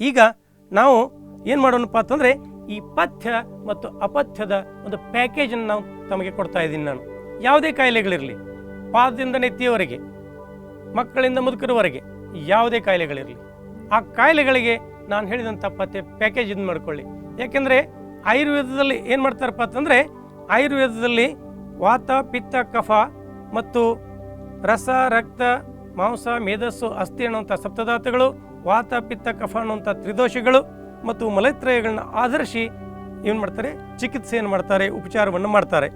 ಈಗ ನಾವು ಏನು ಮಾಡೋಣಪ್ಪ ಅಂತಂದರೆ ಈ ಪಥ್ಯ ಮತ್ತು ಅಪಥ್ಯದ ಒಂದು ಪ್ಯಾಕೇಜನ್ನು ನಾವು ತಮಗೆ ಕೊಡ್ತಾ ಇದ್ದೀನಿ ನಾನು. ಯಾವುದೇ ಕಾಯಿಲೆಗಳಿರಲಿ ಪಾದದಿಂದ ನೆತ್ತಿಯವರೆಗೆ ಮಕ್ಕಳಿಂದ ಮುದುಕರವರೆಗೆ ಯಾವುದೇ ಕಾಯಿಲೆಗಳಿರಲಿ, ಆ ಕಾಯಿಲೆಗಳಿಗೆ ನಾನು ಹೇಳಿದಂಥ ಪಥ್ಯ ಪ್ಯಾಕೇಜ್ ಇದು ಮಾಡ್ಕೊಳ್ಳಿ. ಯಾಕೆಂದರೆ ಆಯುರ್ವೇದದಲ್ಲಿ ಏನು ಮಾಡ್ತಾರಪ್ಪ ಅಂತಂದರೆ ಆಯುರ್ವೇದದಲ್ಲಿ ವಾತ, ಪಿತ್ತ, ಕಫ ಮತ್ತು ರಸ, ರಕ್ತ ಮಾಂಸ, ಮೇಧಸ್ಸು, ಅಸ್ಥಿ ಅನ್ನುವಂಥ ಸಪ್ತಧಾತುಗಳು, ವಾತ, ಪಿತ್ತ, ಕಫ ಅನ್ನುವಂಥ ತ್ರಿದೋಷಗಳು ಮತ್ತು ಮಲತ್ರಯಗಳನ್ನ ಆಧರಿಸಿ ಏನು ಮಾಡ್ತಾರೆ? ಚಿಕಿತ್ಸೆಯನ್ನು ಮಾಡ್ತಾರೆ, ಉಪಚಾರವನ್ನು ಮಾಡ್ತಾರೆ.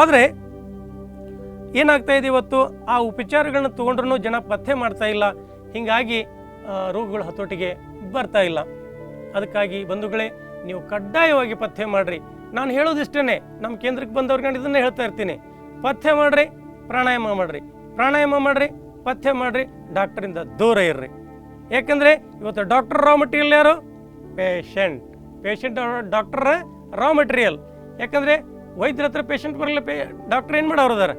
ಆದರೆ ಏನಾಗ್ತಾ ಇದೆ ಇವತ್ತು? ಆ ಉಪಚಾರಗಳನ್ನ ತೊಗೊಂಡ್ರೂ ಜನ ಪತ್ತೆ ಮಾಡ್ತಾ ಇಲ್ಲ. ಹೀಗಾಗಿ ರೋಗಗಳು ಹತೋಟಿಗೆ ಬರ್ತಾ ಇಲ್ಲ. ಅದಕ್ಕಾಗಿ ಬಂಧುಗಳೇ, ನೀವು ಕಡ್ಡಾಯವಾಗಿ ಪಥ್ಯ ಮಾಡಿರಿ. ನಾನು ಹೇಳೋದಿಷ್ಟೇ ನಮ್ಮ ಕೇಂದ್ರಕ್ಕೆ ಬಂದವ್ರಿಗೆ ನಾನು ಇದನ್ನೇ ಹೇಳ್ತಾ ಇರ್ತೀನಿ. ಪಥ್ಯ ಮಾಡಿರಿ, ಪ್ರಾಣಾಯಾಮ ಮಾಡಿರಿ. ಪ್ರಾಣಾಯಾಮ ಮಾಡಿರಿ ಪಥ್ಯ ಮಾಡಿರಿ, ಡಾಕ್ಟರಿಂದ ದೂರ ಇರ್ರಿ. ಯಾಕಂದರೆ ಇವತ್ತು ಡಾಕ್ಟರ್ ರಾ ಮಟೀರಿಯಲ್ ಯಾರು? Patient patient doctor raw material ಯಾಕಂದರೆ ವೈದ್ಯರ ಹತ್ರ ಪೇಷಂಟ್ ಬರಲ್ಲ, ಪೇ ಡಾಕ್ಟರ್ ಏನು ಮಾಡೋರು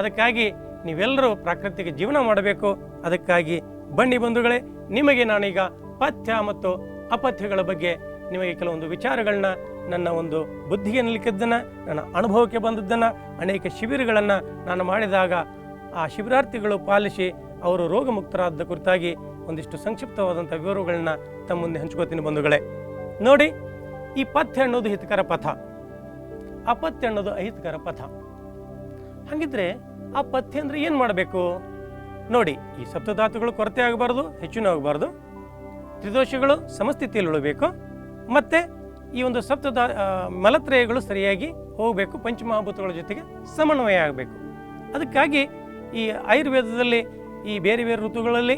ಅದಕ್ಕಾಗಿ ನೀವೆಲ್ಲರೂ ಪ್ರಾಕೃತಿಕ ಜೀವನ ಮಾಡಬೇಕು. ಅದಕ್ಕಾಗಿ ಬನ್ನಿ ಬಂಧುಗಳೇ, ನಿಮಗೆ ನಾನೀಗ ಪಥ್ಯ ಮತ್ತು ಅಪಥ್ಯಗಳ ಬಗ್ಗೆ ನಿಮಗೆ ಕೆಲವೊಂದು ವಿಚಾರಗಳನ್ನ, ನನ್ನ ಒಂದು ಬುದ್ಧಿಗೆ ನಿಲ್ಲಿಕ್ಕಿದ್ದನ್ನು ನನ್ನ ಅನುಭವಕ್ಕೆ ಬಂದದ್ದನ್ನು, ಅನೇಕ ಶಿಬಿರಗಳನ್ನು ನಾನು ಮಾಡಿದಾಗ ಆ ಶಿಬಿರಾರ್ಥಿಗಳು ಪಾಲಿಸಿ ಅವರು ರೋಗಮುಕ್ತರಾದ ಕುರಿತಾಗಿ ಒಂದಿಷ್ಟು ಸಂಕ್ಷಿಪ್ತವಾದಂಥ ವಿವರಗಳನ್ನ ತಮ್ಮ ಮುಂದೆ ಹಂಚ್ಕೋತೀನಿ ಬಂಧುಗಳೇ. ನೋಡಿ ಈ ಪಥ್ಯ ಅನ್ನೋದು ಹಿತಕರ ಪಥ. ಅಪಥ್ಯ ಅನ್ನೋದು ಅಹಿತಕರ ಪಥ. ಹಾಗಿದ್ರೆ ಆ ಪಥ್ಯ ಅಂದರೆ ಏನು ಮಾಡಬೇಕು? ನೋಡಿ ಈ ಸಪ್ತಧಾತುಗಳು ಕೊರತೆ ಆಗಬಾರ್ದು ಹೆಚ್ಚಿನ ಆಗಬಾರ್ದು. ತ್ರಿದೋಷಗಳು ಸಮಸ್ಥಿತಿಯಲ್ಲಿ ಉಳಬೇಕು. ಮತ್ತು ಈ ಒಂದು ಸಪ್ತ ಆ, ಮಲತ್ರಯಗಳು ಸರಿಯಾಗಿ ಹೋಗಬೇಕು ಪಂಚಮಹಾಭೂತಗಳ ಜೊತೆಗೆ ಸಮನ್ವಯ ಆಗಬೇಕು. ಅದಕ್ಕಾಗಿ ಈ ಆಯುರ್ವೇದದಲ್ಲಿ, ಈ ಬೇರೆ ಬೇರೆ ಋತುಗಳಲ್ಲಿ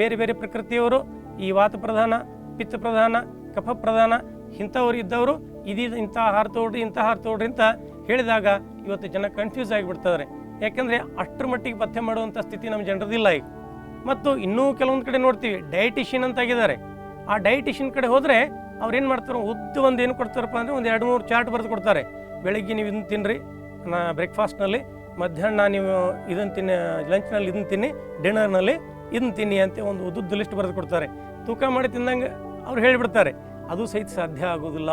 ಬೇರೆ ಬೇರೆ ಪ್ರಕೃತಿಯವರು ಈ ವಾತ ಪ್ರಧಾನ, ಪಿತ್ತ ಪ್ರಧಾನ, ಕಫ ಪ್ರಧಾನ ಇಂಥವ್ರು ಇದ್ದವರು ಇದೀ ಇಂಥ ಆಹಾರ ತೋಡ್ರಿ ಇಂಥ ಆಹಾರ ತೋಡ್ರಿ ಅಂತ ಹೇಳಿದಾಗ ಇವತ್ತು ಜನ ಕನ್ಫ್ಯೂಸ್ ಆಗಿಬಿಡ್ತಾರೆ. ಯಾಕೆಂದರೆ ಅಷ್ಟರ ಮಟ್ಟಿಗೆ ಪಥ್ಯ ಮಾಡುವಂಥ ಸ್ಥಿತಿ ನಮ್ಮ ಜನರದಿಲ್ಲ ಈಗ. ಮತ್ತು ಇನ್ನೂ ಕೆಲವೊಂದು ಕಡೆ ನೋಡ್ತೀವಿ ಡಯಟಿಷಿಯನ್ ಅಂತ ಆಗಿದ್ದಾರೆ. ಆ ಡಯಟಿಷಿಯನ್ ಕಡೆ ಹೋದರೆ ಅವ್ರು ಏನು ಮಾಡ್ತಾರೆ, ಉದ್ದು ಒಂದು ಏನು ಕೊಡ್ತಾರಪ್ಪ ಅಂದರೆ ಒಂದು ಎರಡು ಮೂರು ಚಾರ್ಟ್ ಬರೆದು ಕೊಡ್ತಾರೆ. ಬೆಳಗ್ಗೆ ನೀವು ಇನ್ನು ತಿನ್ನಿರಿ ನಾ ಬ್ರೇಕ್ಫಾಸ್ಟ್ನಲ್ಲಿ ಮಧ್ಯಾಹ್ನ ನೀವು ಇದನ್ನು ತಿನ್ನಿ, ಲಂಚ್ನಲ್ಲಿ ಇದನ್ನು ತಿನ್ನಿ, ಡಿನ್ನರ್ನಲ್ಲಿ ಇದನ್ನು ತಿನ್ನಿ ಅಂತ ಒಂದು ಉದ್ದುದ್ದು ಲಿಸ್ಟ್ ಬರೆದು ಕೊಡ್ತಾರೆ. ತೂಕ ಮಾಡಿ ತಿಂದಂಗೆ ಅವ್ರು ಹೇಳಿಬಿಡ್ತಾರೆ, ಅದು ಸಹಿತ ಸಾಧ್ಯ ಆಗೋದಿಲ್ಲ.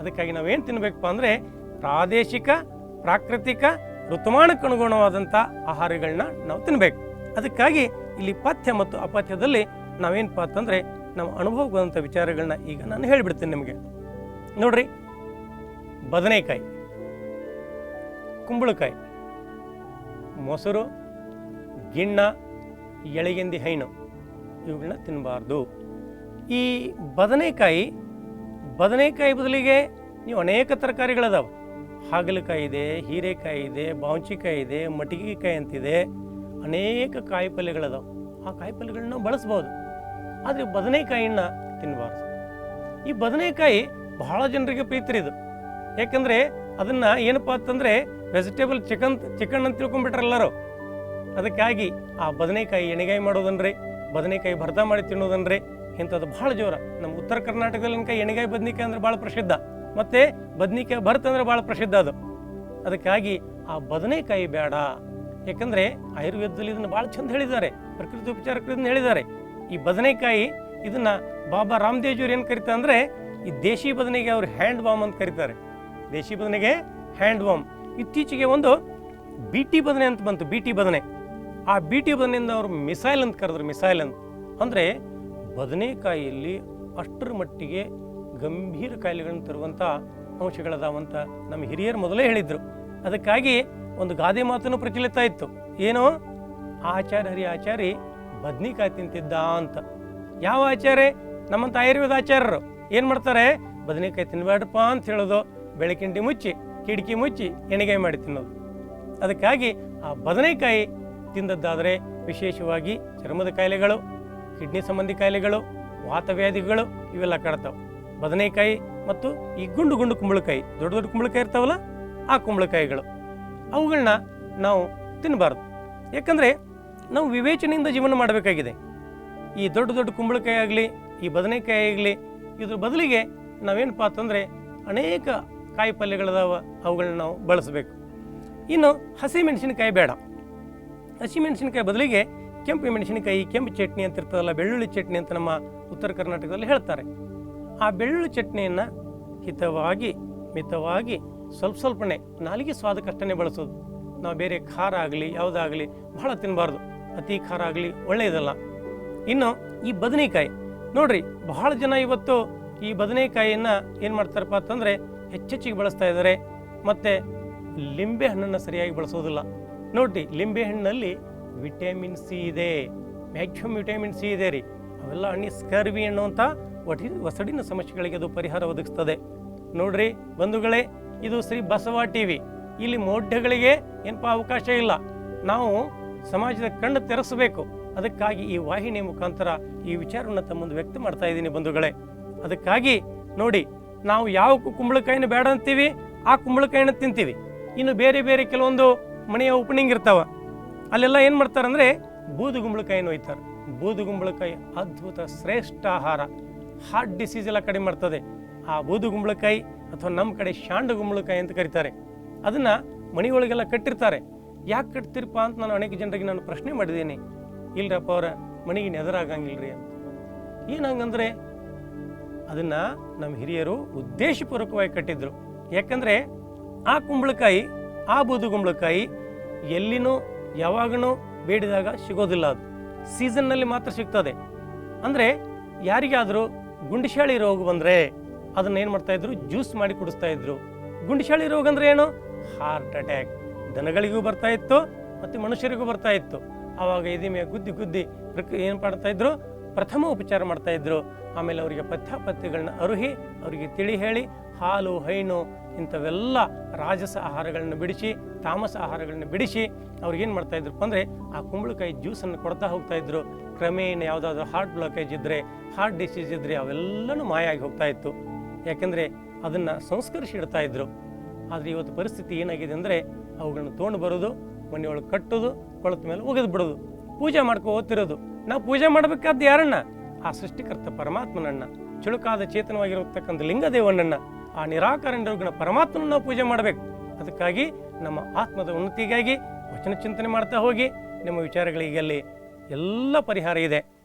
ಅದಕ್ಕಾಗಿ ನಾವೇನು ತಿನ್ನಬೇಕಪ್ಪ ಅಂದರೆ ಪ್ರಾದೇಶಿಕ, ಪ್ರಾಕೃತಿಕ, ಋತುಮಾನಕ್ಕೆ ಅನುಗುಣವಾದಂಥ ಆಹಾರಗಳನ್ನ ನಾವು ತಿನ್ನಬೇಕು ಅದಕ್ಕಾಗಿ ಇಲ್ಲಿ ಪಥ್ಯ ಮತ್ತು ಅಪಥ್ಯದಲ್ಲಿ ನಾವೇನಪ್ಪ ಅಂತಂದರೆ ನಾವು ಅನುಭವಕ್ಕೆ ವಿಚಾರಗಳನ್ನ ಈಗ ನಾನು ಹೇಳಿಬಿಡ್ತೀನಿ ನಿಮಗೆ. ನೋಡ್ರಿ, ಬದನೆಕಾಯಿ, ಕುಂಬಳಕಾಯಿ. ಮೊಸರು, ಗಿಣ್ಣ, ಎಳೆಗೆಂದಿ ಹೈನು ಇವುಗಳನ್ನ ತಿನ್ನಬಾರ್ದು ಈ ಬದನೆಕಾಯಿ ಬದನೆಕಾಯಿ ಬದಲಿಗೆ ನೀವು ಅನೇಕ ತರಕಾರಿಗಳದಾವೆ. ಹಾಗಲಕಾಯಿ ಇದೆ ಹೀರೆಕಾಯಿ ಇದೆ ಬಾವಂಚಿಕಾಯಿ ಇದೆ ಮಟಗಿಕಾಯಿ ಅಂತಿದೆ. ಅನೇಕ ಕಾಯಿ ಪಲ್ಯಗಳದಾವೆ. ಆ ಕಾಯಿ ಪಲ್ಯಗಳನ್ನ ಬಳಸ್ಬೋದು. ಆದರೆ ಬದನೆಕಾಯಿನ ತಿನ್ನಬಾರ್ದು ಈ ಬದನೆಕಾಯಿ ಬಹಳ ಜನರಿಗೆ ಪ್ರೀತಿ ಇದು. ಯಾಕಂದರೆ ಅದನ್ನು ಏನಪ್ಪ ಅಂತಂದರೆ ವೆಜಿಟೇಬಲ್ ಚಿಕನ್ ಚಿಕನ್ ಅಂತ ತಿಳ್ಕೊಂಬಿಟ್ರೆ ಅದಕ್ಕಾಗಿ ಆ ಬದನೆಕಾಯಿ ಎಣ್ಣೆಗಾಯಿ ಮಾಡೋದನ್ರಿ, ಬದನೆಕಾಯಿ ಭರ್ತ ಮಾಡಿ ತಿನ್ನೋದನ್ರಿ, ಇಂಥದ್ದು ಭಾಳ ಜೋರ. ನಮ್ಮ ಉತ್ತರ ಕರ್ನಾಟಕದಲ್ಲಿ ಅನ್ಕ ಎಣ್ಣೆಗಾಯಿ ಬದ್ನಿಕಾಯಿ ಅಂದ್ರೆ ಭಾಳ ಪ್ರಸಿದ್ಧ. ಮತ್ತು ಬದನೆಕಾಯಿ ಭರ್ತ ಅಂದ್ರೆ ಭಾಳ ಪ್ರಸಿದ್ಧ ಅದು. ಅದಕ್ಕಾಗಿ ಆ ಬದನೆಕಾಯಿ ಬೇಡ. ಯಾಕಂದರೆ ಆಯುರ್ವೇದದಲ್ಲಿ ಇದನ್ನು ಭಾಳ ಚಂದ ಹೇಳಿದ್ದಾರೆ, ಪ್ರಕೃತಿ ಉಪಚಾರಕರು ಹೇಳಿದ್ದಾರೆ. ಈ ಬದನೆಕಾಯಿ ಇದನ್ನು ಬಾಬಾ ರಾಮದೇವ್ಜಿಯವ್ರು ಏನು ಕರೀತಾರೆ ಅಂದರೆ, ಈ ದೇಶಿ ಬದನೆಗೆ ಅವ್ರು ಹ್ಯಾಂಡ್ ಬಾಮ್ ಅಂತ ಕರೀತಾರೆ. ದೇಶಿ ಬದನೆಗೆ ಹ್ಯಾಂಡ್ ಬಾಮ್ ಇತ್ತೀಚೆಗೆ ಒಂದು ಬಿ ಟಿ ಬದನೆ ಅಂತ ಬಂತು, ಬಿ ಟಿ ಬದನೆ. ಆ ಬಿ ಟಿ ಬದನೆಯಿಂದ ಅವರು ಮಿಸೈಲ್ ಅಂತ ಕರೆದ್ರು, ಮಿಸೈಲ್ ಅಂತ. ಅಂದರೆ ಬದನೆಕಾಯಿಯಲ್ಲಿ ಅಷ್ಟರ ಮಟ್ಟಿಗೆ ಗಂಭೀರ ಕಾಯಿಲೆಗಳನ್ನು ತರುವಂಥ ಅಂಶಗಳದಾವಂತ ನಮ್ಮ ಹಿರಿಯರು ಮೊದಲೇ ಹೇಳಿದ್ರು. ಅದಕ್ಕಾಗಿ ಒಂದು ಗಾದೆ ಮಾತನ್ನು ಪ್ರಚಲಿತ ಇತ್ತು. ಏನು? ಆಚಾರ್ಯ ಹರಿ ಆಚಾರಿ ಬದ್ನಿಕಾಯಿ ತಿಂತಿದ್ದ ಅಂತ. ಯಾವ ಆಚಾರ್ಯ? ನಮ್ಮಂಥ ಆಯುರ್ವೇದ ಆಚಾರ್ಯರು. ಏನು ಮಾಡ್ತಾರೆ? ಬದನೆಕಾಯಿ ತಿನ್ಬೇಡಪ್ಪ ಅಂತ ಹೇಳೋದು. ಬೆಳಕಿಂಡಿ ಮುಚ್ಚಿ. ಕಿಟಕಿ ಮುಚ್ಚಿ ಎಣ್ಣೆಗಾಯಿ ಮಾಡಿ ತಿನ್ನೋದು. ಅದಕ್ಕಾಗಿ ಆ ಬದನೆಕಾಯಿ ತಿಂದದ್ದಾದರೆ ವಿಶೇಷವಾಗಿ ಚರ್ಮದ ಕಾಯಿಲೆಗಳು, ಕಿಡ್ನಿ ಸಂಬಂಧಿ ಕಾಯಿಲೆಗಳು ವಾತವ್ಯಾಧಿಗಳು ಇವೆಲ್ಲ ಕಾಡ್ತಾವೆ. ಬದನೆಕಾಯಿ ಮತ್ತು ಈ ಗುಂಡು ಗುಂಡು ಕುಂಬಳಕಾಯಿ, ದೊಡ್ಡ ದೊಡ್ಡ ಕುಂಬಳಕಾಯಿ ಇರ್ತಾವಲ್ಲ, ಆ ಕುಂಬಳಕಾಯಿಗಳು. ಅವುಗಳನ್ನ ನಾವು ತಿನ್ನಬಾರ್ದು ಯಾಕಂದರೆ ನಾವು ವಿವೇಚನೆಯಿಂದ ಜೀವನ ಮಾಡಬೇಕಾಗಿದೆ. ಈ ದೊಡ್ಡ ದೊಡ್ಡ ಕುಂಬಳಕಾಯಿ ಆಗಲಿ, ಈ ಬದನೆಕಾಯಿ ಆಗಲಿ, ಇದ್ರ ಬದಲಿಗೆ ನಾವೇನಪ್ಪ ಅಂತಂದರೆ ಅನೇಕ ಕಾಯಿ ಪಲ್ಯಗಳದಾವ, ಅವುಗಳನ್ನ ನಾವು ಬಳಸಬೇಕು. ಇನ್ನು ಹಸಿ ಮೆಣಸಿನಕಾಯಿ ಬೇಡ. ಹಸಿ ಮೆಣಸಿನಕಾಯಿ ಬದಲಿಗೆ ಕೆಂಪು ಮೆಣಸಿನಕಾಯಿ, ಕೆಂಪು ಚಟ್ನಿ ಅಂತ ಇರ್ತದಲ್ಲ, ಬೆಳ್ಳುಳ್ಳಿ ಚಟ್ನಿ ಅಂತ ನಮ್ಮ ಉತ್ತರ ಕರ್ನಾಟಕದಲ್ಲಿ ಹೇಳ್ತಾರೆ. ಆ ಬೆಳ್ಳುಳ್ಳಿ ಚಟ್ನಿಯನ್ನು ಹಿತವಾಗಿ, ಮಿತವಾಗಿ ಸ್ವಲ್ಪ ಸ್ವಲ್ಪನೇ, ನಾಲಿಗೆ ಸ್ವಾದಕ್ಕಷ್ಟೇ ಬಳಸೋದು. ನಾವು ಬೇರೆ ಖಾರ ಆಗಲಿ, ಯಾವುದಾಗಲಿ ಬಹಳ ತಿನ್ನಬಾರ್ದು ಅತಿ ಖಾರ ಆಗಲಿ ಒಳ್ಳೆಯದಲ್ಲ. ಇನ್ನು ಈ ಬದನೆಕಾಯಿ, ನೋಡ್ರಿ ಬಹಳ ಜನ ಇವತ್ತು ಈ ಬದನೆಕಾಯಿಯನ್ನು ಏನು ಮಾಡ್ತಾರಪ್ಪ ಅಂತಂದರೆ ಹೆಚ್ಚೆಚ್ಚಿಗೆ ಬಳಸ್ತಾ ಇದ್ದಾರೆ. ಮತ್ತು ಲಿಂಬೆ ಹಣ್ಣನ್ನು ಸರಿಯಾಗಿ ಬಳಸೋದಿಲ್ಲ. ನೋಡಿ ಲಿಂಬೆ ಹಣ್ಣಲ್ಲಿ ವಿಟಮಿನ್ ಸಿ ಇದೆ. ಮ್ಯಾಕ್ಸಿಮಮ್ ವಿಟಮಿನ್ ಸಿ ಇದೆ ರೀ. ಅವೆಲ್ಲ ಹಣ್ಣಿ ಸ್ಕರ್ವಿ ಅನ್ನುವಂಥ ಒಟಿ ಒಸಡಿನ ಸಮಸ್ಯೆಗಳಿಗೆ ಅದು ಪರಿಹಾರ ಒದಗಿಸ್ತದೆ. ನೋಡ್ರಿ, ಬಂಧುಗಳೇ, ಇದು ಶ್ರೀ ಬಸವ ಟಿ ವಿ. ಇಲ್ಲಿ ಮೌಢ್ಯಗಳಿಗೆ ಏನಪ್ಪ ಅವಕಾಶ ಇಲ್ಲ. ನಾವು ಸಮಾಜದ ಕಣ್ಣು ತೆರೆಸಬೇಕು. ಅದಕ್ಕಾಗಿ ಈ ವಾಹಿನಿ ಮುಖಾಂತರ ಈ ವಿಚಾರವನ್ನು ತಮ್ಮ ಮುಂದೆ ವ್ಯಕ್ತ ಮಾಡ್ತಾ ಇದ್ದೀನಿ ಬಂಧುಗಳೇ. ಅದಕ್ಕಾಗಿ ನೋಡಿ ನಾವು ಯಾವ ಕುಂಬಳಕಾಯಿನ ಬೇಡ ಅಂತೀವಿ, ಆ ಕುಂಬಳಕಾಯಿನ ತಿಂತೀವಿ. ಇನ್ನು ಬೇರೆ ಬೇರೆ ಕೆಲವೊಂದು ಮನೆಯ ಓಪನಿಂಗ್ ಇರ್ತಾವ. ಅಲ್ಲೆಲ್ಲ ಏನು ಮಾಡ್ತಾರಂದ್ರೆ ಬೂದು ಗುಂಬಳಕಾಯಿನ ಒಯ್ತಾರೆ. ಬೂದು ಗುಂಬಳಕಾಯಿ ಅದ್ಭುತ, ಶ್ರೇಷ್ಠ ಆಹಾರ. ಹಾರ್ಟ್ ಡಿಸೀಸ್ ಎಲ್ಲ ಕಡಿಮೆ ಮಾಡ್ತದೆ. ಆ ಬೂದು ಗುಂಬಳಕಾಯಿ ಅಥವಾ ನಮ್ಮ ಕಡೆ ಶಾಂಡ ಗುಂಬಳಕಾಯಿ ಅಂತ ಕರೀತಾರೆ. ಅದನ್ನು ಮನೆಯೊಳಗೆಲ್ಲ ಕಟ್ಟಿರ್ತಾರೆ. ಯಾಕೆ ಕಟ್ತಿರಪ್ಪ ಅಂತ ನಾನು ಅನೇಕ ಜನರಿಗೆ ನಾನು ಪ್ರಶ್ನೆ ಮಾಡಿದ್ದೀನಿ. ಇಲ್ಲರಪ್ಪ ಅವರ, ಮನೆಗೆ ರೀ ಅಂತ. ಏನು ಅದನ್ನು ನಮ್ಮ ಹಿರಿಯರು ಉದ್ದೇಶಪೂರ್ವಕವಾಗಿ ಕಟ್ಟಿದ್ರು. ಯಾಕಂದರೆ ಆ ಕುಂಬಳಕಾಯಿ, ಆ ಬೂದು ಕುಂಬಳಕಾಯಿ ಎಲ್ಲಿನೂ ಯಾವಾಗನೂ ಬೇಡಿದಾಗ ಸಿಗೋದಿಲ್ಲ ಅದು. ಸೀಸನ್ನಲ್ಲಿ ಮಾತ್ರ ಸಿಗ್ತದೆ. ಅಂದರೆ ಯಾರಿಗಾದರೂ ಗುಂಡಿಶಾಳಿ ರೋಗ ಬಂದರೆ ಅದನ್ನ ಏನು ಮಾಡ್ತಾ ಇದ್ರು? ಜ್ಯೂಸ್ ಮಾಡಿ ಕುಡಿಸ್ತಾ ಇದ್ರು. ಗುಂಡಿಶಾಳಿ ರೋಗ ಅಂದರೆ ಏನು? ಹಾರ್ಟ್ ಅಟ್ಯಾಕ್ ದನಗಳಿಗೂ ಬರ್ತಾ ಇತ್ತು, ಮತ್ತು ಮನುಷ್ಯರಿಗೂ ಬರ್ತಾ ಇತ್ತು. ಆವಾಗ ಎದಿಮೆ ಗುದ್ದಿ ಗುದ್ದಿ ಏನು ಮಾಡ್ತಾ ಇದ್ರು? ಪ್ರಥಮ ಉಪಚಾರ ಮಾಡ್ತಾಯಿದ್ರು ಆಮೇಲೆ ಅವರಿಗೆ ಪಥ್ಯಾಪಥ್ಯಗಳನ್ನ ಅರುಹಿ, ಅವರಿಗೆ ತಿಳಿ ಹೇಳಿ, ಹಾಲು, ಹೈನು ಇಂಥವೆಲ್ಲ ರಾಜಸ ಆಹಾರಗಳನ್ನು ಬಿಡಿಸಿ, ತಾಮಸ ಆಹಾರಗಳನ್ನು ಬಿಡಿಸಿ ಅವ್ರಿಗೇನು ಇದ್ರು ಅಂದರೆ ಆ ಕುಂಬಳಕಾಯಿ ಜ್ಯೂಸನ್ನು ಕೊಡ್ತಾ ಹೋಗ್ತಾ ಇದ್ರು. ಕ್ರಮೇಣ ಯಾವುದಾದ್ರೂ ಹಾರ್ಟ್ ಬ್ಲಾಕೇಜ್ ಇದ್ದರೆ ಹಾರ್ಟ್ ಡಿಸೀಸ್ ಇದ್ದರೆ ಅವೆಲ್ಲನೂ ಮಾಯ ಆಗಿ ಹೋಗ್ತಾ ಇತ್ತು. ಯಾಕೆಂದರೆ ಅದನ್ನು ಸಂಸ್ಕರಿಸಿ ಇಡ್ತಾ ಇದ್ರು. ಆದರೆ ಇವತ್ತು ಪರಿಸ್ಥಿತಿ ಏನಾಗಿದೆ ಅಂದರೆ ಅವುಗಳನ್ನು ತೊಗೊಂಡು ಬರೋದು, ಮನೆಯೊಳಗೆ ಕಟ್ಟೋದು, ಕೊಳತ ಮೇಲೆ ಒಗೆದು ಬಿಡೋದು ಪೂಜೆ ಮಾಡ್ಕೊ ಓದ್ತಿರೋದು. ನಾವು ಪೂಜೆ ಮಾಡಬೇಕಾದ ಯಾರನ್ನ ಆ ಸೃಷ್ಟಿಕರ್ತ ಪರಮಾತ್ಮನನ್ನ ಚುಳುಕಾದ ಚೇತನವಾಗಿರತಕ್ಕಂಥ ಲಿಂಗದೇವನನ್ನ ಆ ನಿರಾಕಾರ ನಿರೋಗಣ ಪರಮಾತ್ಮನ ನಾವು ಪೂಜೆ ಮಾಡಬೇಕು. ಅದಕ್ಕಾಗಿ ನಮ್ಮ ಆತ್ಮದ ಉನ್ನತಿಗಾಗಿ ವಚನ ಚಿಂತನೆ ಮಾಡ್ತಾ ಹೋಗಿ. ನಿಮ್ಮ ವಿಚಾರಗಳಿಗೆ ಅಲ್ಲಿ ಎಲ್ಲ ಪರಿಹಾರ ಇದೆ.